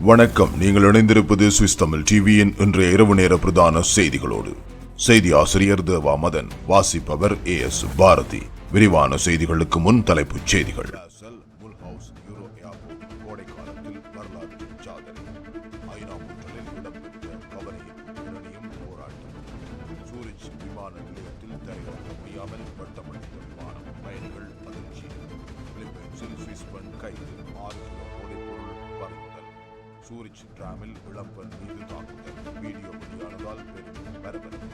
வணக்கம். நீங்கள் இணைந்திருப்பது சுவிஸ் தமிழ் டிவியின் இன்றைய இரவு நேர பிரதான செய்திகளோடு. செய்தி ஆசிரியர் தேவா மதன் வாசிப்பவர் ஏ எஸ் பாரதி. விரிவான செய்திகளுக்கு முன் தலைப்புச் செய்திகள். விமான நிலையத்தில் தரையிறங்க முடியாமல் வெட்டமடைந்த விமானம் பயணிகள் அதிர்ச்சி பிலிப்பைன்ஸில் சுவிஸ் பெண் கைது ஆறு கிலோ போதைப்பொருள் பறிமுதல் சூரிச் டிராமில் இளம்பெண் மீது தாக்குதல். வீடியோ வெளியானதால் பெரும் பரபரப்பு.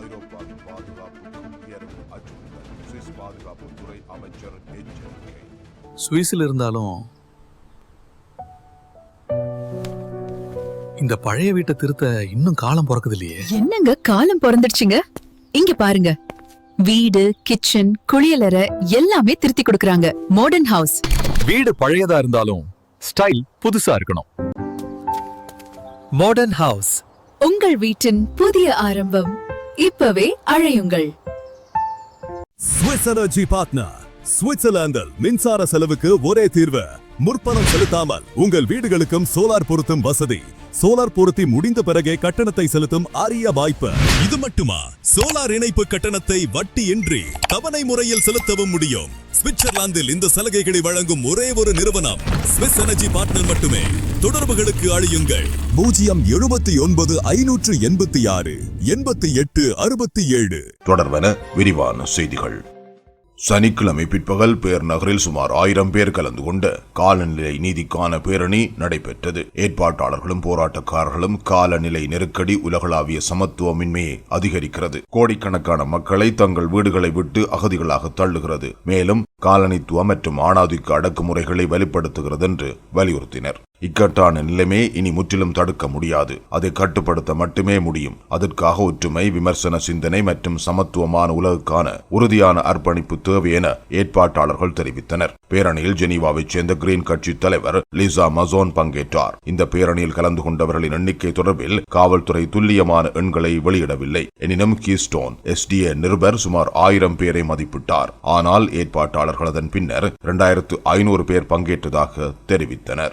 ஐரோப்பாவின் பாதுகாப்புக்கும் உயரும் அச்சுறுத்தல். சுவிஸ் பாதுகாப்புத்துறை அமைச்சர் எச்சரிக்கை சுவிஸ்ல இருந்தாலும் இந்த பழைய வீட்டை திருத்த இன்னும் காலம் பிறக்குது இல்லையே என்னங்க? காலம் பிறந்துடுச்சுங்க? இங்க பாருங்க. வீடு கிச்சன் குளியலறை எல்லாமே திருத்தி கொடுக்கறாங்க. மாடர்ன் ஹவுஸ் வீடு பழையதா இருந்தாலும் ஸ்டைல் புதுசா இருக்கணும். மாடர்ன் ஹவுஸ் உங்கள் வீட்டின் புதிய ஆரம்பம் இப்பவே அழையுங்கள். ஸ்விஸ் எனர்ஜி பார்ட்னர் சுவிட்சர்லாந்தில் மின்சார செலவுக்கு ஒரே தீர்வு முற்பணம் செலுத்தாமல் உங்கள் வீடுகளுக்கும் சோலார் பொருத்தும் வசதி சோலார் பொருத்தி முடிந்த பிறகே கட்டணத்தை செலுத்தும் அரிய வாய்ப்பு இது மட்டுமா சோலார் இணைப்பு கட்டணத்தை வட்டியின்றி தவணை முறையில் செலுத்தவும் முடியும் சுவிட்சர்லாந்தில் இந்த சலுகைகளை வழங்கும் ஒரே ஒரு நிறுவனம். ஸ்விஸ் எனர்ஜி பார்ட்னர் மட்டுமே. தொடர்புகளுக்கு அழியுங்கள். பூஜ்ஜியம் எழுபத்தி ஒன்பது ஐநூற்று எண்பத்தி ஆறு எண்பத்தி எட்டு அறுபத்தி ஏழு. தொடர்பன விரிவான செய்திகள். சனிக்கிழமை பிற்பகல் பேர் நகரில் சுமார் ஆயிரம் பேர் கலந்து கொண்ட காலநிலை நீதிக்கான பேரணி நடைபெற்றது. ஏற்பாட்டாளர்களும் போராட்டக்காரர்களும் காலநிலை நெருக்கடி உலகளாவிய சமத்துவமின்மையை அதிகரிக்கிறது. கோடிக்கணக்கான மக்களை தங்கள் வீடுகளை விட்டு அகதிகளாக தள்ளுகிறது. மேலும் காலனித்துவ மற்றும் ஆணாதிக்க அடக்குமுறைகளை வெளிப்படுத்துகிறது என்று வலியுறுத்தினர். இக்கட்டான நிலைமை இனி முற்றிலும் தடுக்க முடியாது. அதை கட்டுப்படுத்த மட்டுமே முடியும். அதற்காக ஒற்றுமை விமர்சன சிந்தனை மற்றும் சமத்துவமான உலகுக்கான உறுதியான அர்ப்பணிப்பு தேவை என ஏற்பாட்டாளர்கள் தெரிவித்தனர். பேரணியில் ஜெனீவாவைச் சேர்ந்த கிரீன் கட்சி தலைவர் லிசா மசோன் பங்கேற்றார். இந்த பேரணியில் கலந்து கொண்டவர்களின் எண்ணிக்கை தொடர்பில் காவல்துறை துல்லியமான எண்களை வெளியிடவில்லை. எனினும் கீஸ்டோன் எஸ்டிஏ நிருபர் சுமார் ஆயிரம் பேரை மதிப்பிட்டார். ஆனால் ஏற்பாட்டாளர் அதன் பின்னர் இரண்டாயிரத்து ஐநூறு பேர் பங்கேற்றதாக தெரிவித்தனர்.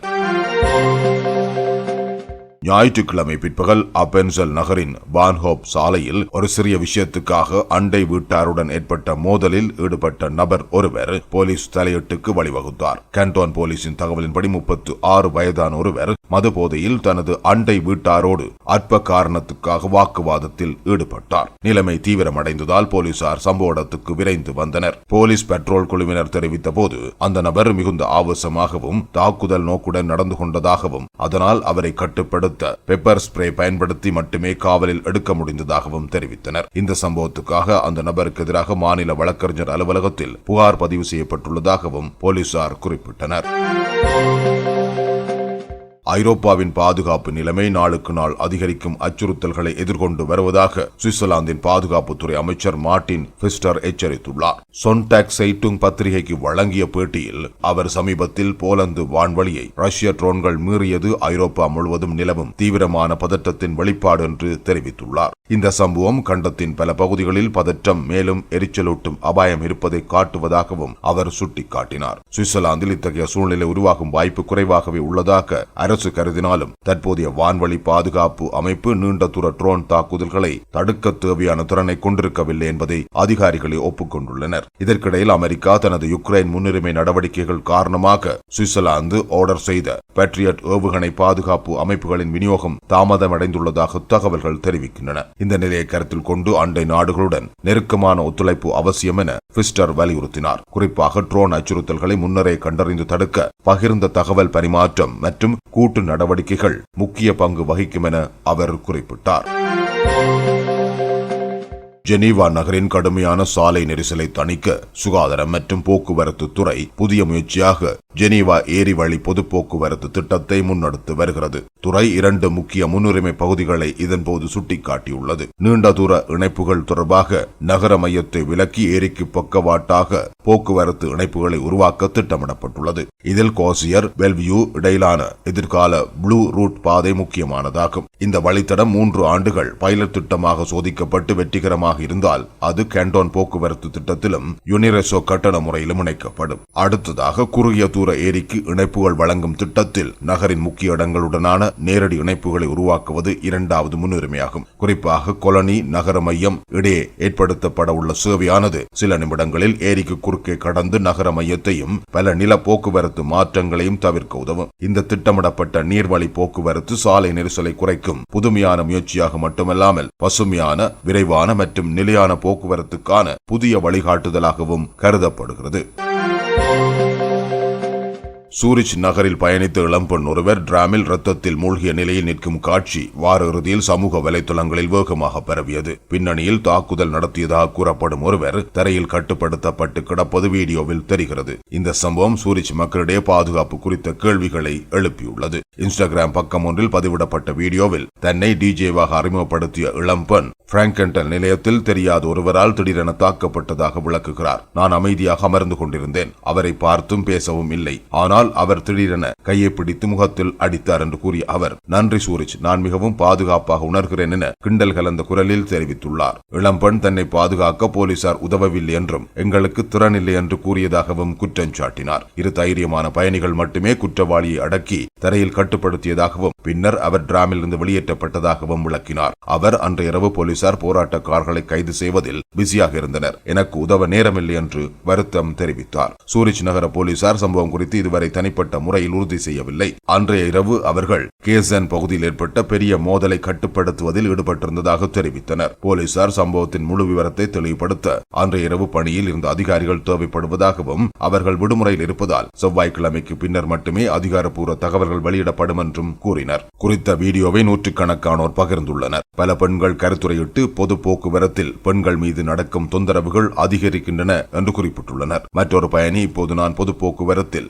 ஞாயிற்றுக்கிழமை பிற்பகல் அப்பென்சல் நகரின் பான்ஹோப் சாலையில் ஒரு சிறிய விஷயத்துக்காக அண்டை வீட்டாருடன் ஏற்பட்ட மோதலில் ஈடுபட்ட நபர் ஒருவர் போலீஸ் தலையீட்டுக்கு வழிவகுத்தார். கேண்டோன் போலீசின் தகவலின்படி முப்பத்து ஆறு வயதான ஒருவர் மது போதையில் தனது அண்டை வீட்டாரோடு அற்ப காரணத்துக்காக வாக்குவாதத்தில் ஈடுபட்டார். நிலைமை தீவிரமடைந்ததால் போலீசார் சம்பவ இடத்துக்கு விரைந்து வந்தனர். போலீஸ் பெட்ரோல் குழுவினர் தெரிவித்த போது அந்த நபர் மிகுந்த ஆவேசமாகவும் தாக்குதல் நோக்குடன் நடந்து கொண்டதாகவும் அதனால் அவரை கட்டுப்படுத்த பெப்பர் ஸ்ப்ரே பயன்படுத்தி மட்டுமே காவலில் எடுக்க முடிந்ததாகவும் தெரிவித்தனர். இந்த சம்பவத்துக்காக அந்த நபருக்கு எதிராக மாநில வழக்கறிஞர் அலுவலகத்தில் புகார் பதிவு செய்யப்பட்டுள்ளதாகவும் போலீசார் குறிப்பிட்டனர். ஐரோப்பாவின் பாதுகாப்பு நிலைமை நாளுக்கு நாள் அதிகரிக்கும் அச்சுறுத்தல்களை எதிர்கொண்டு வருவதாக சுவிட்சர்லாந்தின் பாதுகாப்புத்துறை அமைச்சர் மார்டின் பிஸ்டர் எச்சரித்துள்ளார். சொன்டாக் சைட்டுங் பத்திரிகைக்கு வழங்கிய பேட்டியில் அவர் சமீபத்தில் போலந்து வான்வழியை ரஷ்ய ட்ரோன்கள் மீறியது ஐரோப்பா முழுவதும் நிலவும் தீவிரமான பதற்றத்தின் வெளிப்பாடு என்று தெரிவித்துள்ளார். இந்த சம்பவம் கண்டத்தின் பல பகுதிகளில் பதற்றம் மேலும் எரிச்சலூட்டும் அபாயம் இருப்பதை காட்டுவதாகவும் அவர் சுட்டிக்காட்டினார். சுவிட்சர்லாந்தில் இத்தகைய சூழ்நிலை உருவாகும் வாய்ப்பு குறைவாகவே உள்ளதாக அரசு கருதினாலும் தற்போதைய வான்வழி பாதுகாப்பு அமைப்பு நீண்ட தூர ட்ரோன் தாக்குதல்களை தடுக்க தேவையான திறனை கொண்டிருக்கவில்லை என்பதை அதிகாரிகளை ஒப்புக்கொண்டுள்ளனர். இதற்கிடையில் அமெரிக்கா தனது யுக்ரைன் முன்னுரிமை நடவடிக்கைகள் காரணமாக சுவிட்சர்லாந்து ஆர்டர் செய்த பேட்ரியட் ஏவுகணை பாதுகாப்பு அமைப்புகளின் விநியோகம் தாமதமடைந்துள்ளதாக தகவல்கள் தெரிவிக்கின்றன. இந்த நிலையை கருத்தில் கொண்டு அண்டை நாடுகளுடன் நெருக்கமான ஒத்துழைப்பு அவசியம் என பிஸ்டர் வலியுறுத்தினார். குறிப்பாக ட்ரோன் அச்சுறுத்தல்களை முன்னரே கண்டறிந்து தடுக்க பகிர்ந்த தகவல் பரிமாற்றம் மற்றும் கூட்டு நடவடிக்கைகள் முக்கிய பங்கு வகிக்கும் என அவர் குறிப்பிட்டார். ஜெனீவா நகரின் கடுமையான சாலை நெரிசலை தணிக்க சுகாதாரம் மற்றும் போக்குவரத்து துறை புதிய முயற்சியாக ஜெனீவா ஏரி வழி பொது போக்குவரத்து திட்டத்தை முன்னெடுத்து வருகிறது. துறை இரண்டு முக்கிய முன்னுரிமை பகுதிகளை இதன்போது சுட்டிக்காட்டியுள்ளது. நீண்ட தூர இணைப்புகள் தொடர்பாக நகர மையத்தை விலக்கி ஏரிக்கு பக்கவாட்டாக போக்குவரத்து இணைப்புகளை உருவாக்க திட்டமிடப்பட்டுள்ளது. இதில் கோசியர் பெல்வியூ இடையிலான எதிர்கால ப்ளூ ரூட் பாதை முக்கியமானதாகும். இந்த வழித்தடம் மூன்று ஆண்டுகள் பைலட் திட்டமாக சோதிக்கப்பட்டு வெற்றிகரமாக இருந்தால் அது கேண்டோன் போக்குவரத்து திட்டத்திலும் யுனிரெசோ கட்டண முறையிலும் இணைக்கப்படும். அடுத்ததாக குறுகிய தூர ஏரிக்கு இணைப்புகள் வழங்கும் திட்டத்தில் நகரின் முக்கிய இடங்களுடனான நேரடி இணைப்புகளை உருவாக்குவது இரண்டாவது முன்னுரிமையாகும். குறிப்பாக கொலனி நகர மையம் இடையே ஏற்படுத்தப்பட உள்ள சேவையானது சில நிமிடங்களில் ஏரிக்கு குறுக்கே கடந்து நகர மையத்தையும் பல நில போக்குவரத்து மாற்றங்களையும் தவிர்க்க உதவும். இந்த திட்டமிடப்பட்ட நீர்வழி போக்குவரத்து சாலை நெரிசலை குறைக்கும். புதுமையான முயற்சியாக மட்டுமல்லாமல் பசுமையான விரைவான மற்றும் நிலையான போக்குவரத்துக்கான புதிய வழிகாட்டுதலாகவும் கருதப்படுகிறது. சூரிச் நகரில் பயணித்த இளம்பெண் ஒருவர் டிராமில் ரத்தத்தில் மூழ்கிய நிலையில் நிற்கும் காட்சி வார இறுதியில் சமூக வலைதளங்களில் வேகமாக பரவியது. பின்னணியில் தாக்குதல் நடத்தியதாக கூறப்படும் ஒருவர் தரையில் கட்டுப்படுத்தப்பட்டு கிடப்பது வீடியோவில் தெரிகிறது. இந்த சம்பவம் சூரிச் மக்களிடையே பாதுகாப்பு குறித்த கேள்விகளை எழுப்பியுள்ளது. இன்ஸ்டாகிராம் பக்கம் ஒன்றில் பதிவிடப்பட்ட வீடியோவில் தன்னை டிஜேவாக அறிமுகப்படுத்திய இளம்பெண் பிராங்கன்டன் நிலையத்தில் தெரியாத ஒருவரால் திடீரென தாக்கப்பட்டதாக விளக்குகிறார். நான் அமைதியாக அமர்ந்து கொண்டிருந்தேன். அவரை பார்த்தும் பேசவும் இல்லை. ஆனால் அவர் திடீரென கையை பிடித்து முகத்தில் அடித்தார் என்று கூறிய அவர் நன்றி சூரஜ் நான் மிகவும் பாதுகாப்பாக உணர்கிறேன் என கிண்டல் கலந்த குரலில் தெரிவித்துள்ளார். இளம்பெண் தன்னை பாதுகாக்க போலீசார் உதவவில்லை என்றும் எங்களுக்கு திறனில்லை என்று கூறியதாகவும் குற்றம் சாட்டினார். இரு தைரியமான பயணிகள் மட்டுமே குற்றவாளியை அடக்கி தரையில் கட்டுப்படுத்தியதாகவும் பின்னர் அவர் டிராமிலிருந்து வெளியேற்றப்பட்டதாகவும் விளக்கினார். அவர் அன்று இரவு போலீசார் போராட்டக்காரர்களை கைது செய்வதில் பிஸியாக இருந்தனர். எனக்கு உதவ நேரமில்லை என்று வருத்தம் தெரிவித்தார். சூரிச் நகர போலீசார் சம்பவம் குறித்து இதுவரை தனிப்பட்ட முறையில் உறுதி செய்யவில்லை. அன்றைய இரவு அவர்கள் கேசன் பகுதியில் ஏற்பட்ட பெரிய மோதலை கட்டுப்படுத்துவதில் ஈடுபட்டிருந்ததாக தெரிவித்தனர். போலீசார் சம்பவத்தின் முழு விவரத்தை தெளிவுபடுத்த அன்றைய இரவு பணியில் இருந்த அதிகாரிகள் தேவைப்படுவதாகவும் அவர்கள் விடுமுறையில் இருப்பதால் செவ்வாய்க்கிழமைக்கு பின்னர் மட்டுமே அதிகாரப்பூர்வ தகவல்கள் வெளியிடப்படும் என்றும் கூறினர். குறித்த வீடியோவை நூற்றுக்கணக்கானோர் பகிர்ந்துள்ளனர். பல பெண்கள் கருத்துரையிட்டு பொது போக்குவரத்தில் பெண்கள் மீது நடக்கும் தொந்தரவுகள் அதிகரிக்கின்றன என்று குறிப்பிட்டுள்ளனர். மற்றொரு பயணி இப்போது நான் பொது போக்குவரத்தில்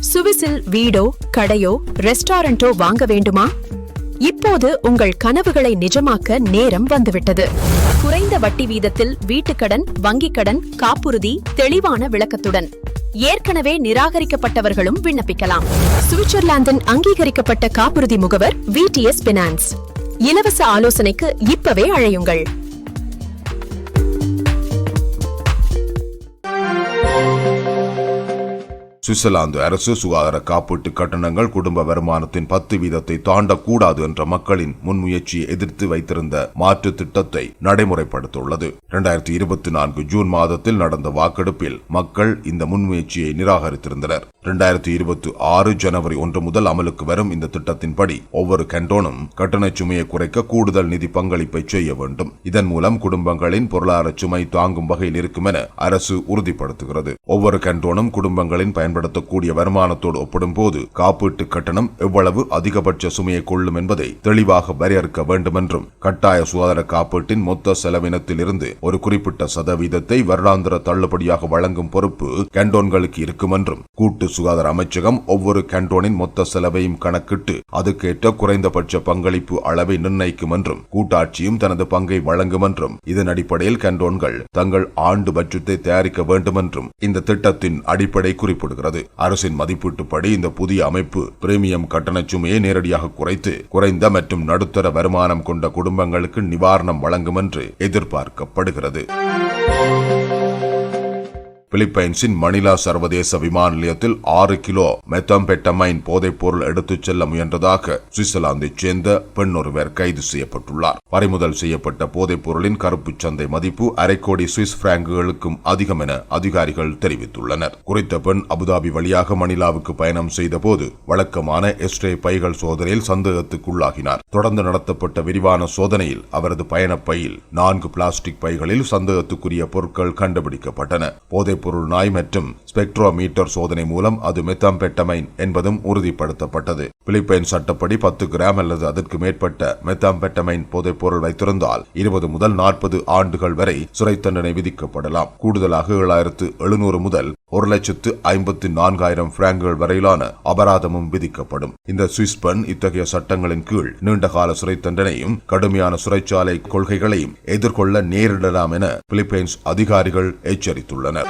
சுவிஸில் வீடோ கடையோ ரெஸ்டாரண்டோ வாங்க வேண்டுமா? இப்போது உங்கள் கனவுகளை நிஜமாக்க நேரம் வந்துவிட்டது. குறைந்த வட்டி வீதத்தில் வீட்டுக்கடன் வங்கிக் கடன் காப்புறுதி தெளிவான விளக்கத்துடன். ஏற்கனவே நிராகரிக்கப்பட்டவர்களும் விண்ணப்பிக்கலாம். சுவிட்சர்லாந்தின் அங்கீகரிக்கப்பட்ட காப்புறுதி முகவர் விடிஎஸ் பினான்ஸ் இலவச ஆலோசனைக்கு இப்பவே அழையுங்கள். சுவிட்சர்லாந்து அரசு சுகாதார காப்பீட்டு கட்டணங்கள் குடும்ப வருமானத்தின் பத்து வீதத்தை தாண்டக்கூடாது என்ற மக்களின் முன்முயற்சியை எதிர்த்து வைத்திருந்த மாற்று திட்டத்தை நடைமுறைப்படுத்தியுள்ளது. இரண்டாயிரத்தி இருபத்தி நான்கு ஜூன் மாதத்தில் நடந்த வாக்கெடுப்பில் மக்கள் இந்த முன்முயற்சியை நிராகரித்திருந்தனர். இரண்டாயிரத்தி இருபத்தி ஆறு ஜனவரி ஒன்று முதல் அமலுக்கு வரும் இந்த திட்டத்தின்படி ஒவ்வொரு கண்டோனும் கட்டணச் சுமையை குறைக்க கூடுதல் நிதி பங்களிப்பை செய்ய வேண்டும். இதன் மூலம் குடும்பங்களின் பொருளாதார சுமை தாங்கும் வகையில் இருக்கும் என அரசு உறுதிப்படுத்துகிறது. ஒவ்வொரு கண்டோனும் குடும்பங்களின் பயன்படுத்தக்கூடிய வருமானத்தோடு ஒப்பிடும்போது காப்பீட்டு கட்டணம் எவ்வளவு அதிகபட்ச சுமையை கொள்ளும் என்பதை தெளிவாக வரையறுக்க வேண்டும் என்றும் கட்டாய சுகாதார காப்பீட்டின் மொத்த செலவினத்தில் இருந்து ஒரு குறிப்பிட்ட சதவீதத்தை வருடாந்திர தள்ளுபடியாக வழங்கும் பொறுப்பு கேண்டோன்களுக்கு இருக்கும் என்றும் கூட்டு சுகாதார அமைச்சகம் ஒவ்வொரு கேண்டோனின் மொத்த செலவையும் கணக்கிட்டு அதுக்கேற்ற குறைந்தபட்ச பங்களிப்பு அளவை நிர்ணயிக்கும் என்றும் கூட்டாட்சியும் தனது பங்கை வழங்கும் என்றும் இதன் அடிப்படையில் கேண்டோன்கள் தங்கள் ஆண்டு பட்ஜெட்டை தயாரிக்க வேண்டும் என்றும் இந்த திட்டத்தின் அடிப்படை குறிப்பிடுகிறது. அரசின் மதிப்பீட்டுப்படி இந்த புதிய அமைப்பு பிரீமியம் கட்டண சுமையை நேரடியாக குறைத்து குறைந்த மற்றும் நடுத்தர வருமானம் கொண்ட குடும்பங்களுக்கு நிவாரணம் வழங்கும் என்று எதிர்பார்க்கப்படுகிறது. பிலிப்பைன்ஸின் மணிலா சர்வதேச விமான நிலையத்தில் ஆறு கிலோ மெத்தம்பெட்டமைன் போதைப்பொருள் எடுத்துச் செல்ல முயன்றதாக சுவிட்சர்லாந்தைச் சேர்ந்த பெண் ஒருவர் கைது செய்யப்பட்டுள்ளார். பறிமுதல் செய்யப்பட்ட போதைப் பொருளின் கருப்பு சந்தை மதிப்பு அரை கோடி சுவிஸ் பிராங்குகளுக்கும் அதிகம் என அதிகாரிகள் தெரிவித்துள்ளனர். குறித்த பெண் அபுதாபி வழியாக மணிலாவுக்கு பயணம் செய்தபோது வழக்கமான எஸ்டே பைகள் சோதனையில் சந்தேகத்துக்குள்ளாகினார். தொடர்ந்து நடத்தப்பட்ட விரிவான சோதனையில் அவரது பயணப் பையில் நான்கு பிளாஸ்டிக் பைகளில் சந்தேகத்துக்குரிய பொருட்கள் கண்டுபிடிக்கப்பட்டன. போதை பொருள் நாய் மற்றும் ஸ்பெக்ட்ரோமீட்டர் சோதனை மூலம் அது மெத்தாம்பெட்டமைன் என்பதும் உறுதிப்படுத்தப்பட்டது. பிலிப்பைன் சட்டப்படி பத்து கிராம் அல்லது அதற்கு மேற்பட்ட மெத்தாம்பெட்டமைன் போதைப்பொருள் வைத்திருந்தால் இருபது முதல் நாற்பது ஆண்டுகள் வரை சிறை தண்டனை விதிக்கப்படலாம். கூடுதலாக ஏழாயிரத்து எழுநூறு முதல் ஒரு லட்சத்து ஐம்பத்தி நான்காயிரம் பிராங்குகள் வரையிலான அபராதமும் விதிக்கப்படும். இந்த சுவிஸ் பெண் இத்தகைய சட்டங்களின் கீழ் நீண்டகால சிறை தண்டனையும் கடுமையான சிறைச்சாலை கொள்கைகளையும் எதிர்கொள்ள நேரிடலாம் என பிலிப்பைன்ஸ் அதிகாரிகள் எச்சரித்துள்ளனர்.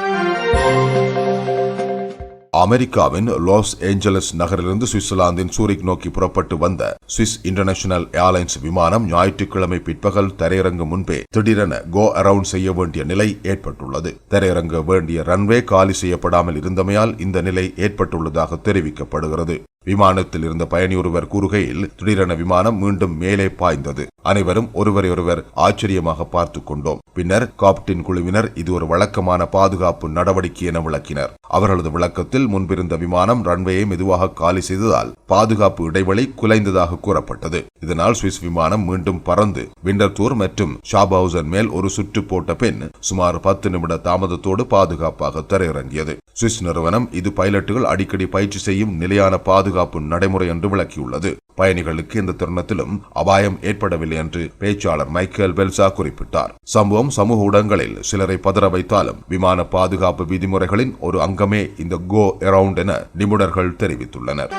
அமெரிக்காவின் லாஸ் ஏஞ்சலஸ் நகரிலிருந்து சுவிட்சர்லாந்தின் சூரிக் நோக்கி புறப்பட்டு வந்த சுவிஸ் இன்டர்நேஷனல் ஏர்லைன்ஸ் விமானம் ஞாயிற்றுக்கிழமை பிற்பகல் தரையிறங்க முன்பே திடீரென கோ அரவுண்ட் செய்ய வேண்டிய நிலை ஏற்பட்டுள்ளது. தரையிறங்க வேண்டிய ரன்வே காலி செய்யப்படாமல் இருந்தமையால் இந்த நிலை ஏற்பட்டுள்ளதாக தெரிவிக்கப்படுகிறது. விமானத்தில் இருந்த பயணி ஒருவர் கூறுகையில் திடீரென விமானம் மீண்டும் மேலே பாய்ந்தது. அனைவரும் ஒருவரை ஒருவர் ஆச்சரியமாக பார்த்துக் கொண்டோம். பின்னர் காப்டின் குழுவினர் இது ஒரு வழக்கமான பாதுகாப்பு நடவடிக்கை என விளக்கினர். அவர்களது விளக்கத்தில் முன்பிருந்த விமானம் ரன்வேயை மெதுவாக காலி செய்ததால் பாதுகாப்பு இடைவெளி குலைந்ததாக கூறப்பட்டது. இதனால் சுவிஸ் விமானம் மீண்டும் பறந்து விண்டர்தூர் மற்றும் ஷாபவுசன் மேல் ஒரு சுற்று போட்ட பின் சுமார் பத்து நிமிட தாமதத்தோடு பாதுகாப்பாக தரையிறங்கியது. சுவிஸ் நிறுவனம் இது பைலட்டுகள் அடிக்கடி பயிற்சி செய்யும் நிலையான பாதுகாப்பு நடைமுறை என்று விளக்கியுள்ளது. பயணிகளுக்கு இந்த தருணத்திலும் அபாயம் ஏற்படவில்லை என்று பேச்சாளர் மைக்கேல் பெல்சா குறிப்பிட்டார். சம்பவம் சமூக ஊடகங்களில் சிலரை பதற வைத்தாலும் விமான பாதுகாப்பு விதிமுறைகளின் ஒரு அங்கமே இந்த கோ அரவுண்ட் என நிபுணர்கள் தெரிவித்துள்ளனர்.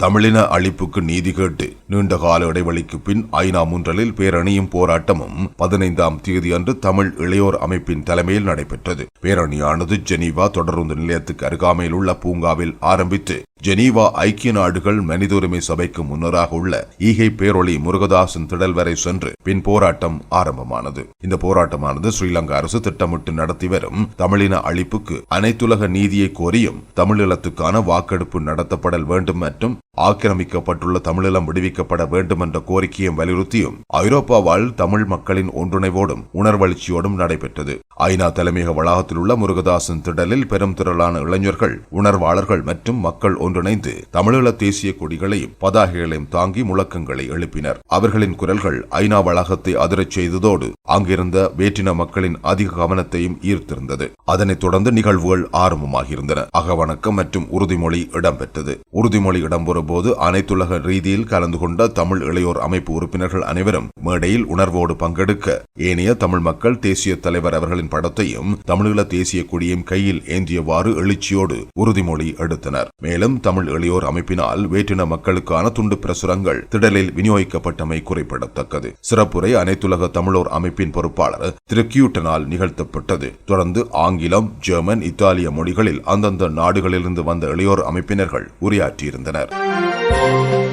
தமிழின அழிப்புக்கு நீதி கேட்டு நீண்ட கால இடைவெளிக்கு பின் ஐநா முன்றலில் பேரணியும் போராட்டமும் பதினைந்தாம் தேதி அன்று தமிழ் இளையோர் அமைப்பின் தலைமையில் நடைபெற்றது. பேரணியானது ஜெனீவா தொடருந்து நிலையத்துக்கு அருகாமையில் உள்ள பூங்காவில் ஆரம்பித்து ஜெனீவா ஐக்கிய நாடுகள் மனித உரிமை சபைக்கு முன்னராக உள்ள ஈகை பேரொளி முருகதாசன் திடல் வரை சென்று பின் போராட்டம் ஆரம்பமானது. இந்த போராட்டமானது ஸ்ரீலங்கா அரசு திட்டமிட்டு நடத்தி வரும் தமிழின அழிப்புக்கு அனைத்துலக நீதியை கோரியும் தமிழீழத்துக்கான வாக்கெடுப்பு நடத்தப்படல் வேண்டும் மற்றும் ஆக்கிரமிக்கப்பட்டுள்ள தமிழீழம் விடுவிக்கப்பட வேண்டும் என்ற கோரிக்கையும் வலியுறுத்தியும் ஐரோப்பாவால் தமிழ் மக்களின் ஒன்றிணைவோடும் உணர்வெழுச்சியோடும் நடைபெற்றது. ஐநா தலைமையக வளாகத்தில் உள்ள முருகதாசன் திடலில் பெரும் திரளான இளைஞர்கள் உணர்வாளர்கள் மற்றும் மக்கள் ஒன்றிணைந்து தமிழீழ தேசிய கொடிகளையும் பதாகைகளையும் தாங்கி முழக்கங்களை எழுப்பினர். அவர்களின் குரல்கள் ஐநா வளாகத்தை அதிரச் செய்ததோடு அங்கிருந்த வேற்றின மக்களின் அதிக கவனத்தையும் ஈர்த்திருந்தது. அதனைத் தொடர்ந்து நிகழ்வுகள் ஆரம்பமாகியிருந்தன. அகவணக்கம் மற்றும் உறுதிமொழி இடம்பெற்றது. உறுதிமொழி இடம்பெறும் போது அனைத்துலக ரீதியில் கலந்து கொண்ட தமிழ் இளையோர் அமைப்பு உறுப்பினர்கள் அனைவரும் மேடையில் உணர்வோடு பங்கெடுக்க ஏனைய தமிழ் மக்கள் தேசிய தலைவர் அவர்களின் படத்தையும் தமிழீழ தேசிய கொடியையும் கையில் ஏந்தியவாறு எழுச்சியோடு உறுதிமொழி எடுத்தனர். மேலும் தமிழ் இளையோர் அமைப்பினால் வேற்றின மக்களுக்கான துண்டு பிரசுரங்கள் திடலில் விநியோகிக்கப்பட்டமை குறிப்பிடத்தக்கது. சிறப்புரை அனைத்துலக தமிழோர் அமைப்பின் பொறுப்பாளர் திரு கியூட்டனால் நிகழ்த்தப்பட்டது. தொடர்ந்து ஆங்கிலம் ஜெர்மன் இத்தாலிய மொழிகளில் அந்தந்த நாடுகளிலிருந்து வந்த இளையோர் அமைப்பினர்கள் உரையாற்றியிருந்தனர். Música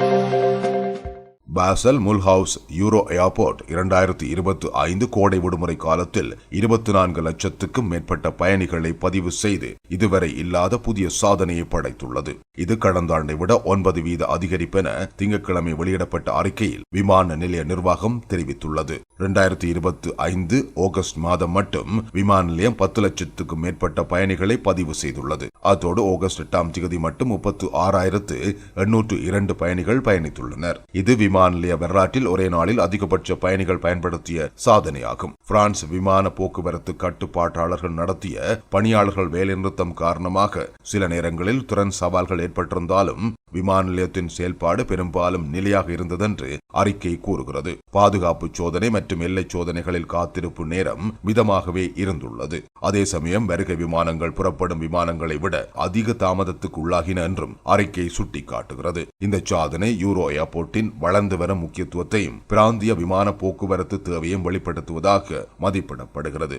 Basel Mulhouse Euro airport இரண்டாயிரத்தி இருபத்தி ஐந்து கோடை விடுமுறை காலத்தில் இருபத்தி நான்கு லட்சத்துக்கும் மேற்பட்ட பயணிகளை பதிவு செய்து இதுவரை இல்லாத புதிய சாதனையை படைத்துள்ளது. இது கடந்த ஆண்டை விட ஒன்பது வீத அதிகரிப்பென திங்கட்கிழமை வெளியிடப்பட்ட அறிக்கையில் விமான நிலைய நிர்வாகம் தெரிவித்துள்ளது. இரண்டாயிரத்தி இருபத்தி ஐந்து ஆகஸ்ட் மாதம் மட்டும் விமான நிலையம் பத்து லட்சத்துக்கும் மேற்பட்ட பயணிகளை பதிவு செய்துள்ளது. அதோடு ஆகஸ்ட் எட்டாம் தேதி மட்டும் முப்பத்து ஆறாயிரத்து எண்ணூற்று இரண்டு பயணிகள் பயணித்துள்ளனர். இது விமான நிலைய வரலாற்றில் ஒரே நாளில் அதிகபட்ச பயணிகள் பயன்படுத்திய சாதனையாகும். பிரான்ஸ் விமான போக்குவரத்து கட்டுப்பாட்டாளர்கள் நடத்திய பணியாளர்கள் வேலைநிறுத்தம் காரணமாக சில நேரங்களில் திறன் சவால்கள் ஏற்பட்டிருந்தாலும் விமான நிலையத்தின் செயல்பாடு பெரும்பாலும் நிலையாக இருந்ததென்று அறிக்கை கூறுகிறது. பாதுகாப்பு சோதனை மற்றும் எல்லை சோதனைகளில் காத்திருப்பு நேரம் மிதமாகவே இருந்துள்ளது. அதே சமயம் வருகை விமானங்கள் புறப்படும் விமானங்களை விட அதிக தாமதத்துக்கு உள்ளாகின என்றும் அறிக்கை சுட்டிக்காட்டுகிறது. இந்த சாதனை யூரோ ஏர்போர்ட்டின் வளர்ந்து வரும் முக்கியத்துவத்தையும் பிராந்திய விமான போக்குவரத்து தேவையும் வெளிப்படுத்துவதாக மதிப்பிடப்படுகிறது.